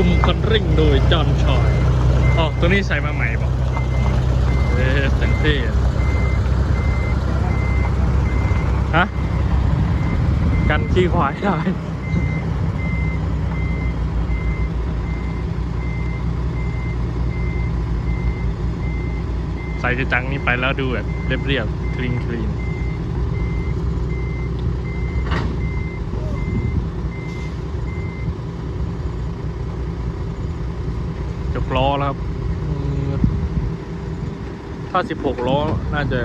คุมคันเร่งโดยจอห์นชอยอ๋อตัวนี้ใส่มาใหม่บอกเอ๊ะแต่งเท่ฮะ กันขี้ควายได้ใส่กระจังนี้ไปแล้วดูแบบเรียบๆคลีนคลีน จบล้อแล้วครับอืมถ้า16ล้อ น่าจะ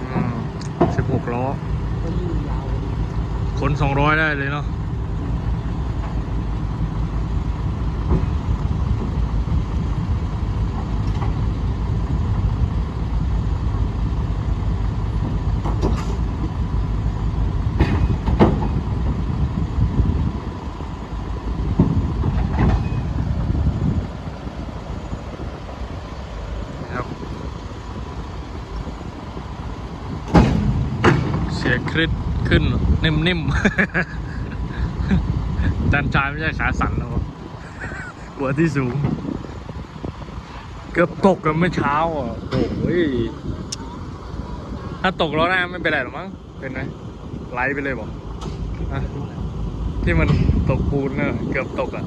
อืม16ล้อก็ยิ่งยาวขน200ได้เลยเนาะ สียคริสขึ้นนิ่มๆจันชายไม่ใช่ขาสั่นแล้วหัวที่สูง เกือบตกกันเมื่อเช้าอะโอ้ยถ้าตกแล้อหน้าไม่เป็นไรหรอมั้งเป็นไหมไหลไปเลยบอกที่มันตกปูนเนอะเกือบตกอะ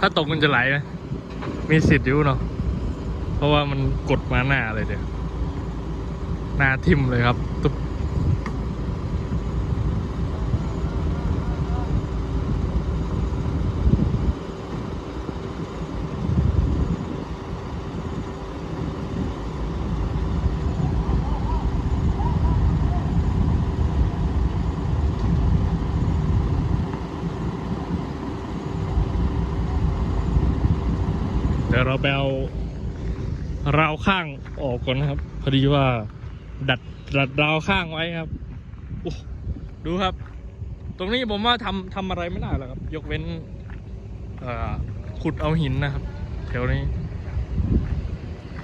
ถ้าตกมันจะไหลไหมมีสิทธิ์อยู่เนาะเพราะว่ามันกดมาหน้าเลยเดี๋ยวหน้าทิ่มเลยครับตุ๊บ เดี๋ยวเราไปเอาราวข้างออกก่อนนะครับ พอดีว่า ดัดดัดราวข้างไว้ครับดูครับ ตรงนี้ผมว่าทำทำอะไรไม่ได้หรอกครับ ยกเว้นขุดเอาหินนะครับแถวนี้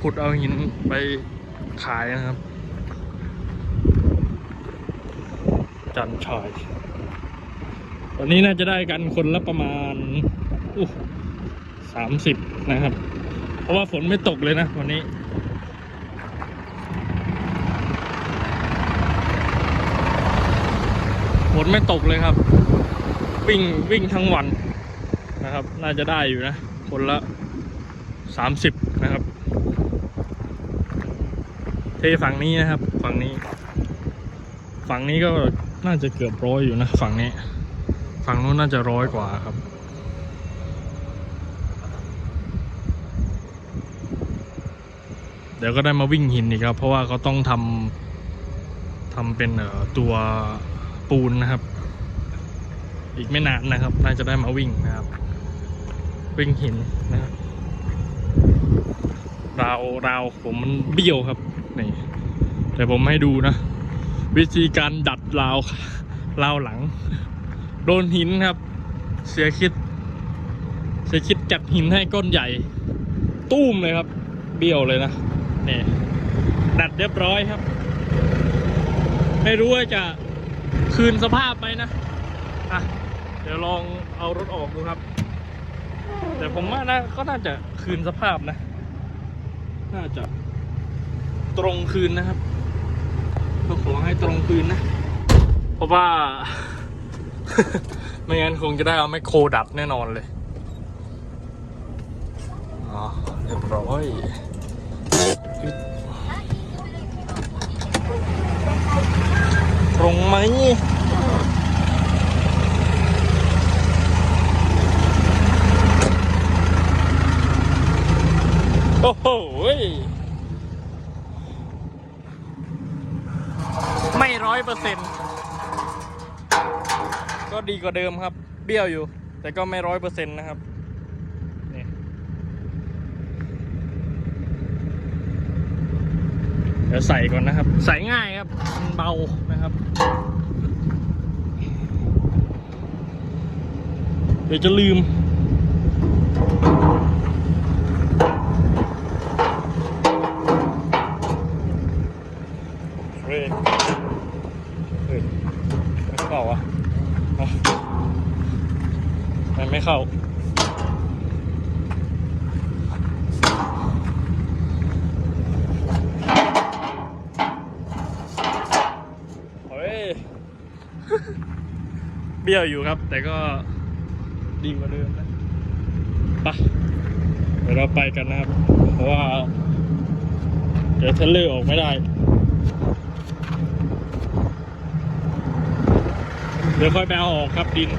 ขุดเอาหินไปขายนะครับจันชอยตอนนี้น่าจะได้กันคนละประมาณอู้ สามสิบนะครับ เพราะว่าฝนไม่ตกเลยนะวันนี้ฝนไม่ตกเลยครับ วิ่งวิ่งทั้งวันนะครับ น่าจะได้อยู่นะคนละสามสิบนะครับ เทฝั่งนี้นะครับ ฝั่งนี้ ฝั่งนี้ก็น่าจะเกือบร้อยอยู่นะ ฝั่งนี้ ฝั่งนู้นน่าจะร้อยกว่าครับ เดี๋ยวก็ได้มาวิ่งหินอีกครับ เพราะว่าเขาต้องทำทำเป็นตัวปูนนะครับ อีกไม่นานนะครับ น่าจะได้มาวิ่งนะครับ วิ่งหินนะครับราวราวผมมันเบี้ยวครับนี่แต่ผมให้ดูนะ วิธีการดัดราวราวหลัง โดนหินครับ เสียคิด เสียคิดจัดหินให้ก้อนใหญ่ตุ้มเลยครับ เบี้ยวเลยนะ นี่ดัดเรียบร้อยครับ ไม่รู้ว่าจะคืนสภาพไหมนะอะเดี๋ยวลองเอารถออกดูครับ แต่ผมว่านะก็น่าจะคืนสภาพนะ น่าจะตรงคืนนะครับก็ขอให้ตรงคืนนะ เพราะว่า ไม่งั้นคงจะได้เอาไมโครดัดแน่นอนเลย อ๋อเรียบร้อย ตรงไหมโอ้โหไม่ร้อยเปอร์เซ็นต์ก็ดีกว่าเดิมครับ เบี้ยวอยู่ แต่ก็ไม่ร้อยเปอร์เซ็นต์นะครับ เดี๋ยวใส่ก่อนนะครับ ใส่ง่ายครับมันเบานะครับ เดี๋ยวจะลืมเรนเฮ้ยไม่เข้าอะมันไม่เข้า เบี้ยวอยู่ครับ แต่ก็ดีกว่าเดิมนะไปะเดี๋ยวเราไปกันนะครับ เพราะว่า เดี๋ยวเทลเลอร์ออกไม่ได้ เดี๋ยวค่อยไปเอาออกครับดิน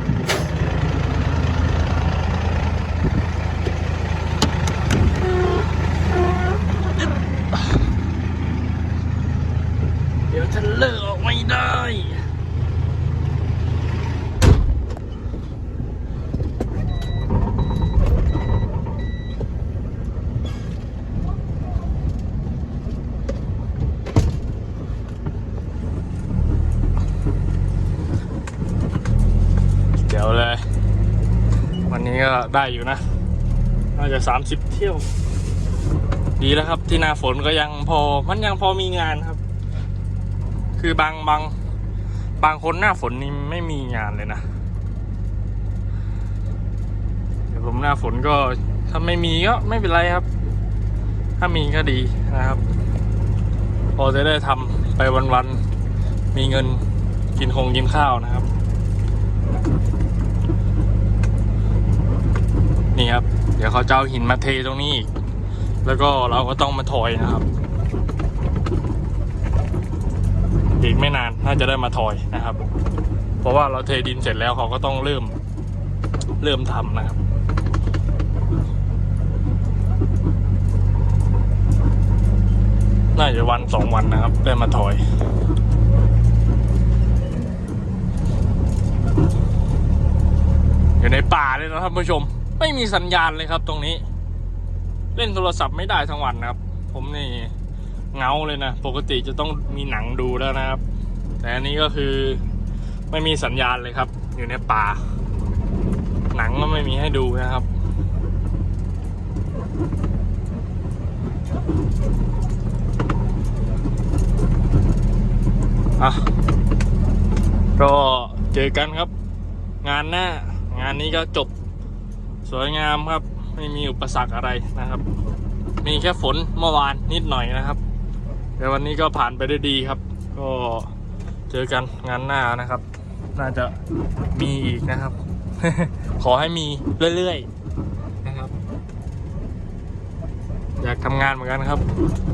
เดี๋ยวฉันเลิกออกไม่ได้ เดี๋ยวเลย วันนี้ก็ ได้อยู่นะ น่าจะสามสิบเที่ยว ดีแล้วครับ ที่หน้าฝนก็ยังพอ มันยังพอมีงานครับ คือบางบางบางคนหน้าฝนนี่ไม่มีงานเลยนะเดี๋ยวผมหน้าฝนก็ถ้าไม่มีก็ไม่เป็นไรครับ ถ้ามีก็ดีนะครับ พอจะได้ทำไปวันๆมีเงินกินคงกินข้าวนะครับ นี่ครับ เดี๋ยวเขาจะเอาหินมาเทตรงนี้อีก แล้วก็เราก็ต้องมาถอยนะครับ อีกไม่นานน่าจะได้มาถอยนะครับ เพราะว่าเราเทดินเสร็จแล้วเขาก็ต้องเริ่มเริ่มทำนะครับน่าจะวันสองวันนะครับ ได้มาถอย อยู่ในป่าเลยนะครับผู้ชม ไม่มีสัญญาณเลยครับตรงนี้ เล่นโทรศัพท์ไม่ได้ทั้งวันนะครับ ผมนี่เงาเลยนะ ปกติจะต้องมีหนังดูแล้วนะครับ แต่อันนี้ก็คือไม่มีสัญญาณเลยครับ อยู่ในป่า หนังก็ไม่มีให้ดูนะครับอะก็เจอกันครับ งานหน้างานนี้ก็จบ สวยงามครับ ไม่มีอุปสรรคอะไรนะครับ มีแค่ฝนเมื่อวานนิดหน่อยนะครับแต่วันนี้ก็ผ่านไปได้ดีครับ ก็เจอกันงานหน้านะครับ น่าจะมีอีกนะครับ ขอให้มีเรื่อยๆนะครับ อยากทำงานเหมือนกันครับ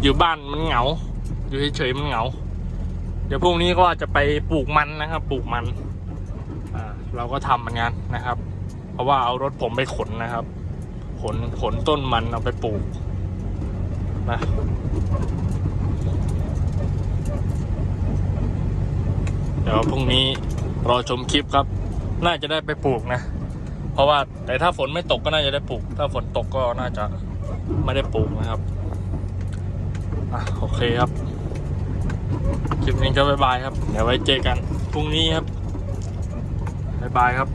อยู่บ้านมันเหงา อยู่เฉยๆมันเหงา เดี๋ยวพรุ่งนี้ก็จะไปปลูกมันนะครับ ปลูกมันเราก็ทำเหมือนกันนะครับ เพราะว่าเอารถผมไปขนนะครับ ขนขนต้นมันเอาไปปลูกนะเดี๋ยวพรุ่งนี้รอชมคลิปครับ น่าจะได้ไปปลูกนะ เพราะว่าแต่ถ้าฝนไม่ตกก็น่าจะได้ปลูก ถ้าฝนตกก็น่าจะไม่ได้ปลูกนะครับอะโอเคครับ คลิปนี้ก็บายบายครับ เดี๋ยวไว้เจอกันพรุ่งนี้ครับบายบายครับ